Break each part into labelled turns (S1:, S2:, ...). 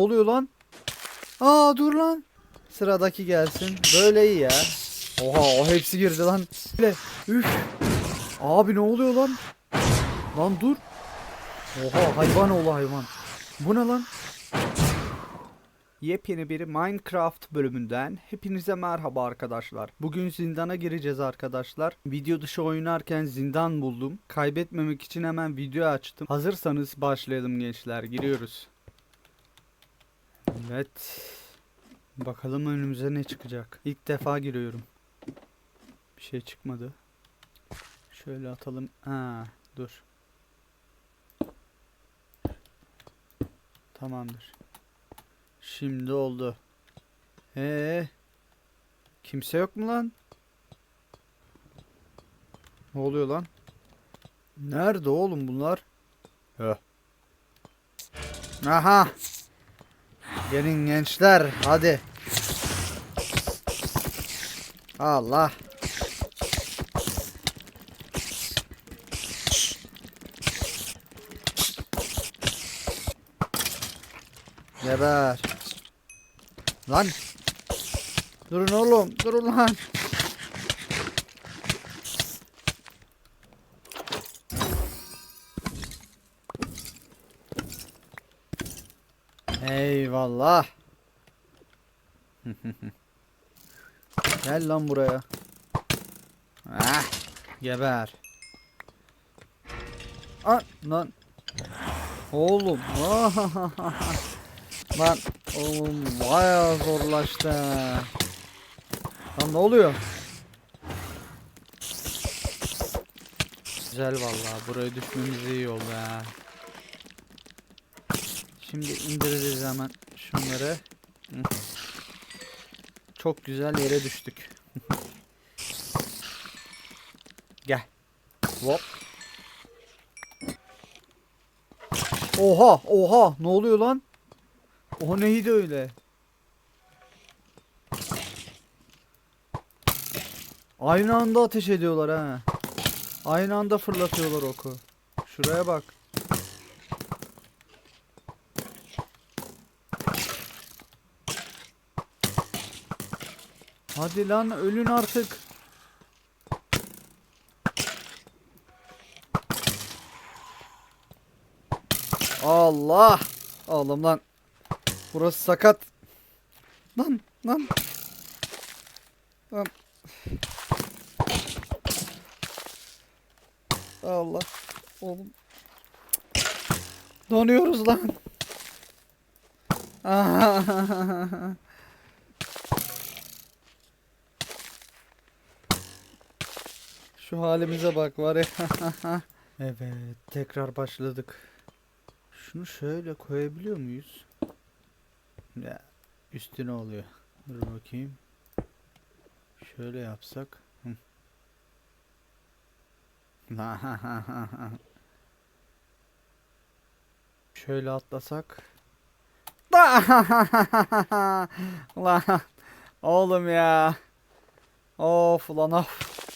S1: oluyor lan? Aa dur lan. Sıradaki gelsin. Böyle iyi ya. Oha o hepsi girdi lan. Üf. Abi ne oluyor lan? Lan dur. Oha hayvan oğlu hayvan. Bu ne lan? Yepyeni bir Minecraft bölümünden hepinize merhaba arkadaşlar. Bugün zindana gireceğiz arkadaşlar. Video dışı oynarken zindan buldum. Kaybetmemek için hemen video açtım. Hazırsanız başlayalım gençler. Giriyoruz. Evet. Bakalım önümüze ne çıkacak. İlk defa giriyorum. Bir şey çıkmadı. Şöyle atalım. Ha, dur. Tamamdır. Şimdi oldu. Ee, kimse yok mu lan? Ne oluyor lan? Nerede oğlum bunlar? Heh. Aha. Gelin gençler hadi. Allah. Geber. Lan. Durun oğlum. Durun lan. Eyvallah. Gel lan buraya. Ah, geber. An lan. Oğlum. lan oğlum bayağı zorlaştı. Lan ne oluyor? Güzel vallahi buraya düşmemiz iyi oldu ha. Şimdi indireceğiz hemen şunları. Çok güzel yere düştük. Gel. Hop. Oha, oha, ne oluyor lan? O neydi öyle? Aynı anda ateş ediyorlar ha. Aynı anda fırlatıyorlar oku. Şuraya bak. Hadi lan ölün artık. Allah. Oğlum lan. Burası sakat. Lan lan. Lan. Allah. Oğlum. Donuyoruz lan. Şu halimize bak var ya. evet, tekrar başladık. Şunu şöyle koyabiliyor muyuz? Ya üstüne oluyor. Dur bakayım. Şöyle yapsak. Şöyle atlasak. Lan oğlum ya. Of lan of.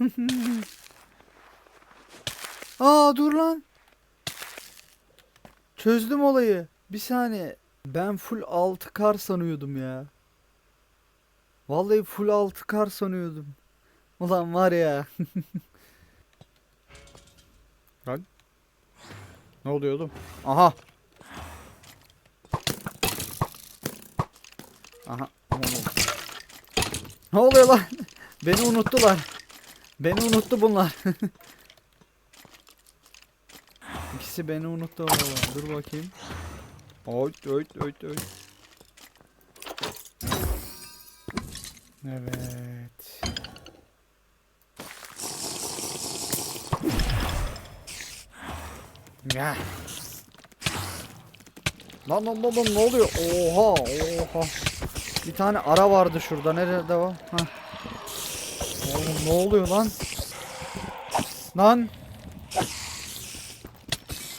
S1: Aa dur lan. Çözdüm olayı. Bir saniye. Ben full 6 kar sanıyordum ya. Vallahi full 6 kar sanıyordum. Ulan var ya. Lan. Ne oluyor oğlum? Aha. Aha. aman. Ne oluyor lan? Beni unuttular. Beni unuttu bunlar. İkisi beni unuttu valla. Dur bakayım. Oy oy oy oy. Evet. Ya. Lan lan lan lan ne oluyor? Oha oha. Bir tane ara vardı şurada. Nerede o? Ha. Oğlum ne oluyor lan? Lan.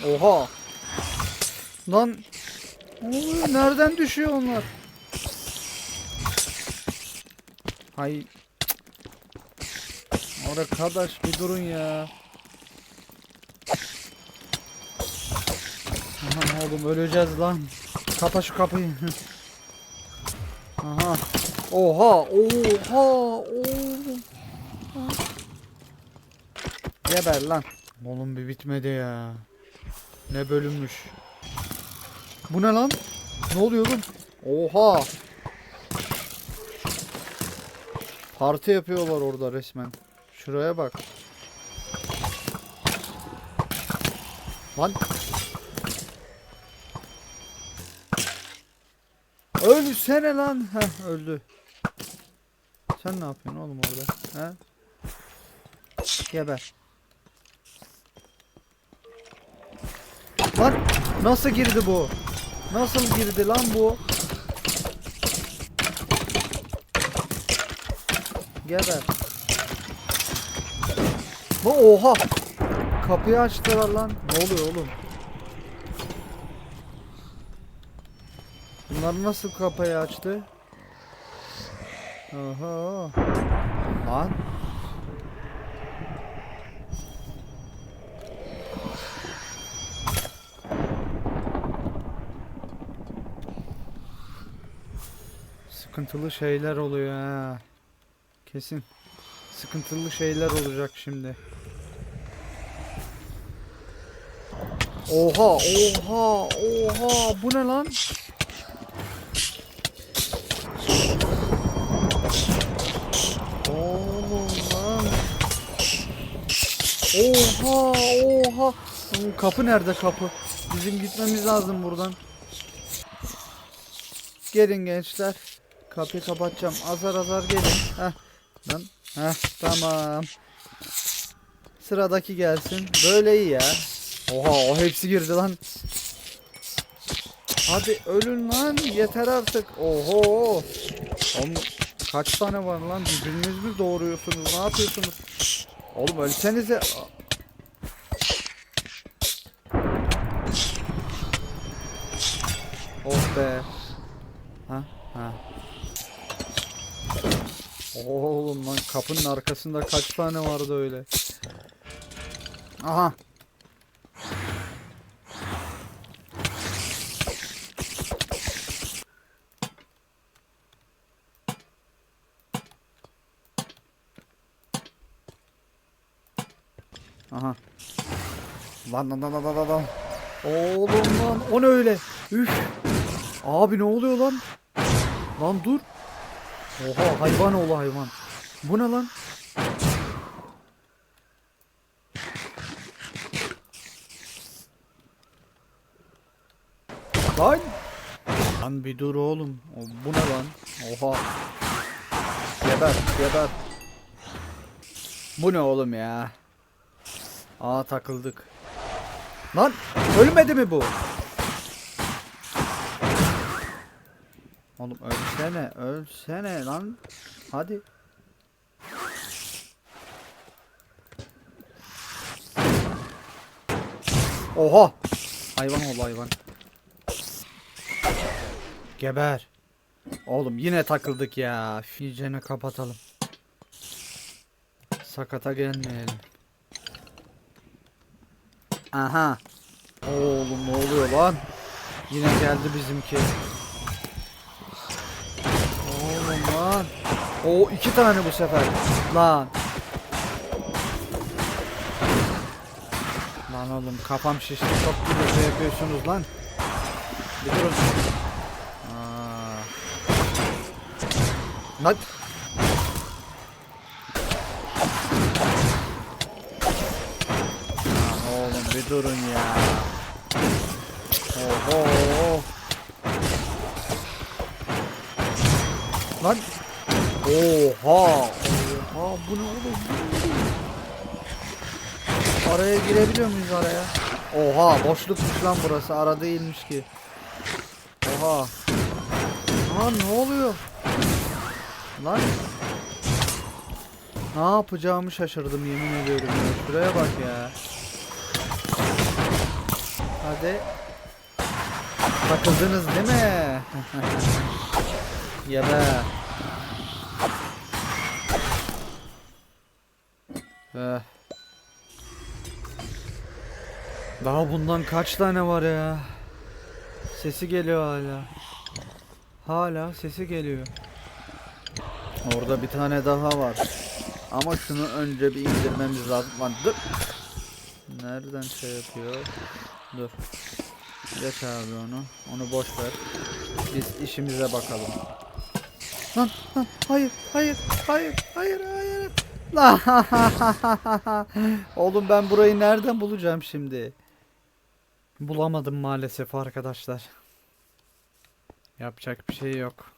S1: Oha. Lan. Ne oluyor? Nereden düşüyor onlar? Hay. Arkadaş bir durun ya. Aha, oğlum öleceğiz lan. Kapa şu kapıyı. Aha. Oha, oha, oha. Geber lan. Oğlum bir bitmedi ya. Ne bölünmüş. Bu ne lan? Ne oluyor oğlum? Oha. Parti yapıyorlar orada resmen. Şuraya bak. Lan. Ölsene lan. Heh öldü. Sen ne yapıyorsun oğlum orada? He? Geber. Lan nasıl girdi bu? Nasıl girdi lan bu? Geber. Bu oha. Kapıyı açtılar lan. Ne oluyor oğlum? Bunlar nasıl kapıyı açtı? Oha. Lan. Sıkıntılı şeyler oluyor ha. Kesin. Sıkıntılı şeyler olacak şimdi. Oha, oha, oha. Bu ne lan? Oğlum lan. Oha, oha. Kapı nerede kapı? Bizim gitmemiz lazım buradan. Gelin gençler. Kapıyı kapatacağım. Azar azar gelin. Heh. Lan. Heh, tamam. Sıradaki gelsin. Böyle iyi ya. Oha o hepsi girdi lan. Hadi ölün lan. Yeter artık. Oho. Oğlum kaç tane var lan? Birbiriniz mi doğuruyorsunuz? Ne yapıyorsunuz? Oğlum ölsenize. Oh be. Ha ha. Oğlum lan kapının arkasında kaç tane vardı öyle. Aha. Aha. Lan lan lan lan lan lan. Oğlum lan o ne öyle? Üf. Abi ne oluyor lan? Lan dur. Oha hayvan oğlu hayvan. Bu ne lan? Lan. Lan bir dur oğlum. O, bu ne lan? Oha. Geber geber. Bu ne oğlum ya? Aa takıldık. Lan ölmedi mi bu? Oğlum ölsene, ölsene lan. Hadi. Oha! Hayvan ol hayvan. Geber. Oğlum yine takıldık ya. Ficene kapatalım. Sakata gelmeyelim. Aha. Oğlum ne oluyor lan? Yine geldi bizimki. O iki tane bu sefer. Lan. Lan oğlum kafam şişti. Çok gürültü yapıyorsunuz lan. Bir durun. Lan oğlum bir durun ya. Oho. Lan. Oha. Oha bu ne oğlum? Araya girebiliyor muyuz araya? Oha boşlukmuş lan burası. Ara değilmiş ki. Oha. Lan ne oluyor? Lan. Ne yapacağımı şaşırdım yemin ediyorum ya. Şuraya bak ya. Hadi. Takıldınız değil mi? ya da. Daha bundan kaç tane var ya? Sesi geliyor hala. Hala sesi geliyor. Orada bir tane daha var. Ama şunu önce bir indirmemiz lazım. Dur. Nereden şey yapıyor? Dur. Geç abi onu. Onu boş ver. Biz işimize bakalım. Lan lan hayır hayır hayır hayır hayır. Oğlum ben burayı nereden bulacağım şimdi? Bulamadım maalesef arkadaşlar. Yapacak bir şey yok.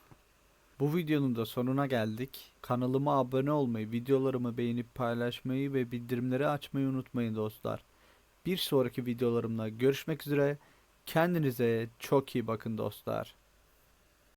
S1: Bu videonun da sonuna geldik. Kanalıma abone olmayı, videolarımı beğenip paylaşmayı ve bildirimleri açmayı unutmayın dostlar. Bir sonraki videolarımda görüşmek üzere. Kendinize çok iyi bakın dostlar.